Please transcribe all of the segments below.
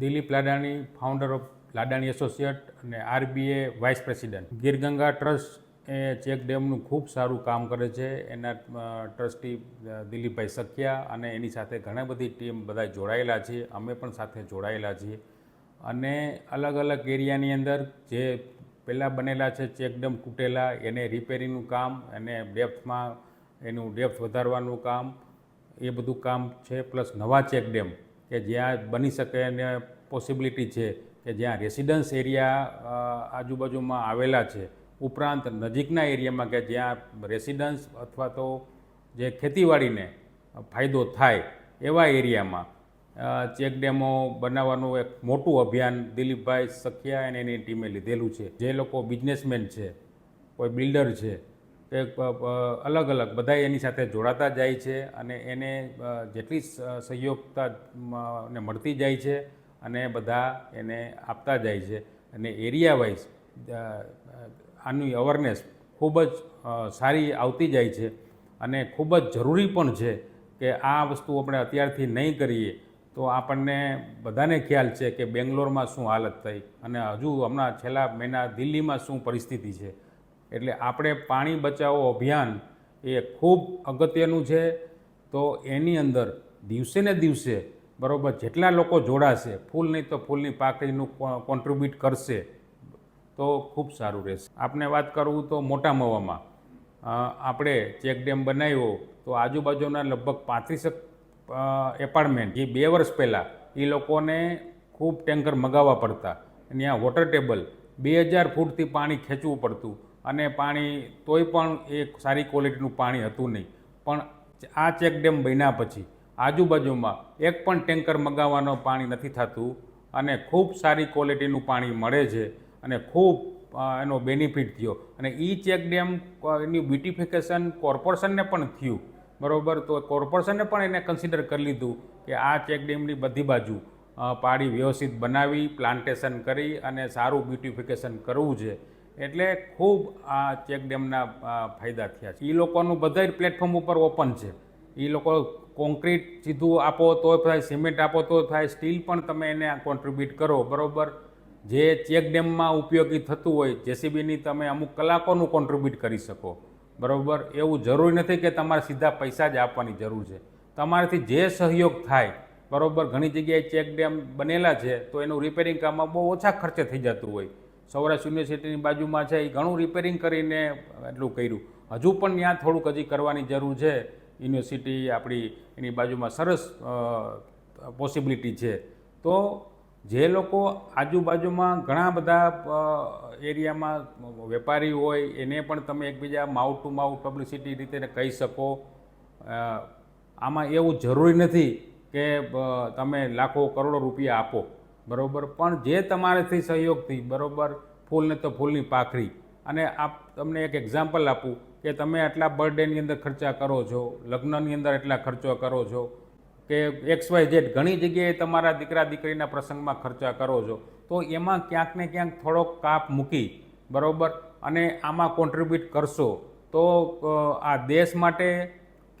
Dilip Ladani founder of Ladani associate અને RBA vice president Girganga trust એ check ડેમનું ખૂબ સારું કામ કરે છે. એના ટ્રસ્ટી દિલીપભાઈ સખિયા અને એની સાથે ઘણી બધી ટીમ બધા જોડાયેલા છે. અમે પણ સાથે જોડાયેલા છીએ. અને અલગ અલગ એરિયાની અંદર જે પહેલાં બનેલા છે, ચેક ડેમ તૂટેલા, એને રિપેરિંગનું કામ અને ડેપ્થમાં એનું ડેપ્થ વધારવાનું કામ, એ બધું કામ છે. પ્લસ નવા ચેક ડેમ કે જ્યાં બની શકે અને પોસિબિલિટી છે કે જ્યાં રેસિડન્સ એરિયા આજુબાજુમાં આવેલા છે. ઉપરાંત નજીકના એરિયામાં કે જ્યાં રેસિડન્સ અથવા તો જે ખેતીવાડીને ફાયદો થાય એવા એરિયામાં ચેકડેમો ચેક ડેમો બનાવવાનું એક મોટું અભિયાન દિલીપભાઈ સખિયા અને એની ટીમે લીધેલું છે. જે લોકો બિઝનેસમેન છે, કોઈ બિલ્ડર છે પ- અલગ અલગ બધા એની સાથે જોડાતા જાય છે અને એને જેટલી સહયોગતા ને મળતી જાય છે અને બધા એને આપતા જાય છે. અને એરિયા વાઇઝ આની અવેરનેસ ખૂબ જ સારી આવતી જાય છે અને ખૂબ જ જરૂરી પણ છે કે આ વસ્તુ આપણે અત્યારથી નહીં કરીએ તો આપણને બધાને ખ્યાલ છે કે બેંગ્લોરમાં શું હાલત થઈ અને હજુ હમણાં છેલ્લા મહિના દિલ્હીમાં શું પરિસ્થિતિ છે. એટલે આપણે પાણી બચાવો અભિયાન એ ખૂબ અગત્યનું છે. તો એની અંદર દિવસે ને દિવસે બરાબર જેટલા લોકો જોડાશે, ફૂલ નહીં તો ફૂલની પાકડીનું કોન્ટ્રીબ્યુટ કરશે, તો ખૂબ સારું રહેશે. આપને વાત કરું તો મોટા મવામાં આપણે ચેક ડેમ બનાવ્યો તો આજુબાજુના લગભગ પાંત્રીસ એપાર્ટમેન્ટ જે બે વર્ષ પહેલાં એ લોકોને ખૂબ ટેન્કર મગાવવા પડતા. અને ત્યાં વોટર ટેબલ બે હજાર ફૂટથી પાણી ખેંચવું પડતું. અને પાણી તોય પણ એ સારી ક્વોલિટીનું પાણી હતું નહીં. પણ આ ચેક ડેમ બન્યા પછી આજુબાજુમાં એક પણ ટેન્કર મગાવવાનો પાણી નથી થતું અને ખૂબ સારી ક્વોલિટીનું પાણી મળે છે અને ખૂબ એનો બેનિફિટ થયો. અને એ ચેક ડેમ એની બ્યુટિફિકેશન કોર્પોરેશનને પણ થયું. બરાબર? તો કોર્પોરેશને પણ એને કન્સિડર કરી લીધું કે આ ચેક ડેમની બધી બાજુ પાણી વ્યવસ્થિત બનાવી પ્લાન્ટેશન કરી અને સારું બ્યુટિફિકેશન કરવું છે. એટલે ખૂબ આ ચેક ડેમના ફાયદા થયા છે. એ લોકોનું બધા પ્લેટફોર્મ ઉપર ઓપન છે. એ લોકો કોન્ક્રીટ સીધું આપો તો થાય, સિમેન્ટ આપો તો થાય, સ્ટીલ પણ તમે એને કોન્ટ્રીબ્યુટ કરો, બરાબર? જે ચેક ડેમમાં ઉપયોગી થતું હોય, જેસીબીની તમે અમુક કલાકોનું કોન્ટ્રીબ્યુટ કરી શકો, બરાબર? એવું જરૂરી નથી કે તમારે સીધા પૈસા જ આપવાની જરૂર છે. તમારાથી જે સહયોગ થાય, બરાબર? ઘણી જગ્યાએ ચેક ડેમ બનેલા છે, તો એનું રિપેરિંગ કામમાં બહુ ઓછા ખર્ચે થઈ જતું હોય. સૌરાષ્ટ્ર યુનિવર્સિટીની બાજુમાં છે એ ઘણું રિપેરિંગ કરીને એટલું કર્યું. હજુ પણ ત્યાં થોડુંક હજી કરવાની જરૂર છે. યુનિવર્સિટી આપણી એની બાજુમાં સરસ પોસિબિલિટી છે. તો જે લોકો આજુબાજુમાં ઘણા બધા એરિયામાં વેપારી હોય, એને પણ તમે એકબીજા માઉથ ટુ માઉથ પબ્લિસિટી રીતે કહી શકો. આમાં એવું જરૂરી નથી કે તમે લાખો કરોડો રૂપિયા આપો. બરાબર? પણ જે તમારાથી સહયોગથી, બરાબર? ફૂલને તો ફૂલની પાખરી. અને આપ તમને એક એક્ઝામ્પલ આપું કે તમે આટલા બર્થડેની અંદર ખર્ચા કરો છો, લગ્નની અંદર એટલા ખર્ચો કરો છો, કે એક્સ વાય ઝેડ ઘણી જગ્યાએ તમારા દીકરા દીકરીના પ્રસંગમાં ખર્ચા કરો છો, તો એમાં ક્યાંક ને ક્યાંક થોડોક કાપ મૂકી, બરાબર? અને આમાં કોન્ટ્રીબ્યુટ કરશો, તો આ દેશ માટે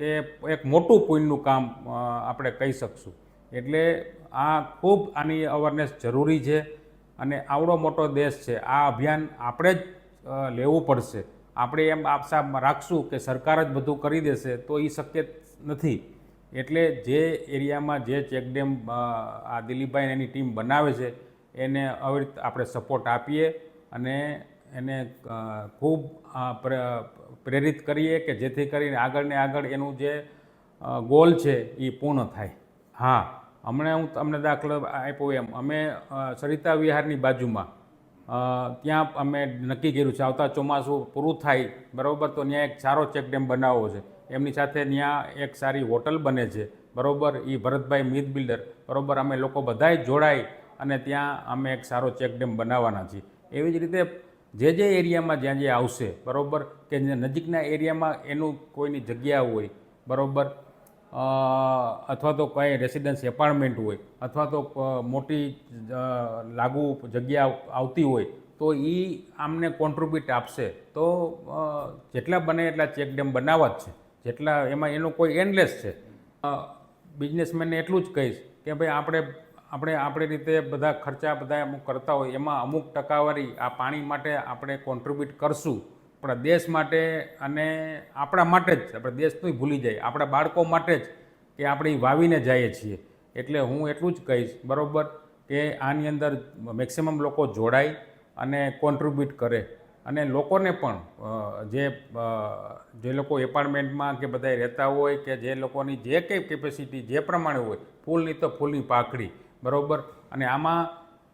કે એક મોટું પુણ્યનું કામ આપણે કહી શકશું. એટલે આ ખૂબ આની અવેરનેસ જરૂરી છે અને આવડો મોટો દેશ છે. આ અભિયાન આપણે જ લેવું પડશે. આપણે એમ આપસા રાખશું કે સરકાર જ બધું કરી દેશે તો એ શક્ય નથી. એટલે જે એરિયામાં જે ચેકડેમ આ દિલીપભાઈ એની ટીમ બનાવે છે, એને આવી રીતે આપણે સપોર્ટ આપીએ અને એને ખૂબ પ્રેરિત કરીએ કે જેથી કરીને આગળ ને આગળ એનું જે ગોલ છે એ પૂર્ણ થાય. હા. હમણાં હું તમને દાખલો આપ્યો એમ. અમે સરિતા વિહારની બાજુમાં ત્યાં અમે નક્કી કર્યું છે, આવતા ચોમાસું પૂરું થાય, બરાબર, તો ત્યાં એક સારો ચેકડેમ બનાવવો છે. એમની સાથે ત્યાં એક સારી હોટલ બને છે, બરાબર એ ભરતભાઈ મીત બિલ્ડર, બરાબર, અમે લોકો બધાય જોડાય અને ત્યાં અમે એક સારો ચેકડેમ બનાવવાના છીએ. એવી જ રીતે જે જે એરિયામાં જ્યાં જ્યાં આવશે, બરાબર, કે નજીકના એરિયામાં એનું કોઈની જગ્યા હોય, બરાબર અથવા તો કંઈ રેસિડન્સ એપાર્ટમેન્ટ હોય, અથવા તો મોટી લાગુ જગ્યા આવતી હોય, તો એ આમને કોન્ટ્રીબ્યુટ આપશે. તો જેટલા બને એટલા ચેક ડેમ બનાવવા જ છે. જેટલા એમાં એનું કોઈ એન્ડલેસ છે. બિઝનેસમેનને એટલું જ કહીશ કે ભાઈ આપણે આપણે, આપણી રીતે બધા ખર્ચા બધા અમુક કરતા હોય, એમાં અમુક ટકાવારી આ પાણી માટે આપણે કોન્ટ્રીબ્યુટ કરશું. આપણા દેશ માટે અને આપણા માટે જ આપણે દેશનું ભૂલી જાય આપણા બાળકો માટે જ કે આપણે વાવીને જઈએ છીએ. એટલે હું એટલું જ કહીશ, બરાબર, કે આની અંદર મેક્સિમમ લોકો જોડાય અને કોન્ટ્રીબ્યુટ કરે. અને લોકોને પણ જે જે લોકો એપાર્ટમેન્ટમાં કે બધા રહેતા હોય કે જે લોકોની જે કંઈ કેપેસિટી જે પ્રમાણે હોય, ફૂલની તો ફૂલની પાકડી બરાબર? અને આમાં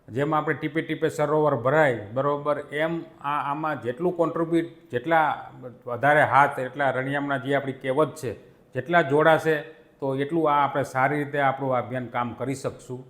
જેમ આપણે ટીપે ટીપે સરોવર ભરાય, બરાબર? એમ આ આમાં જેટલું કોન્ટ્રીબ્યુટ જેટલા વધારે હાથ, એટલા રણિયામણા જે આપણી કહેવત છે, જેટલા જોડાશે તો એટલું આ આપણે સારી રીતે આપણું અભિયાન કામ કરી શકશું.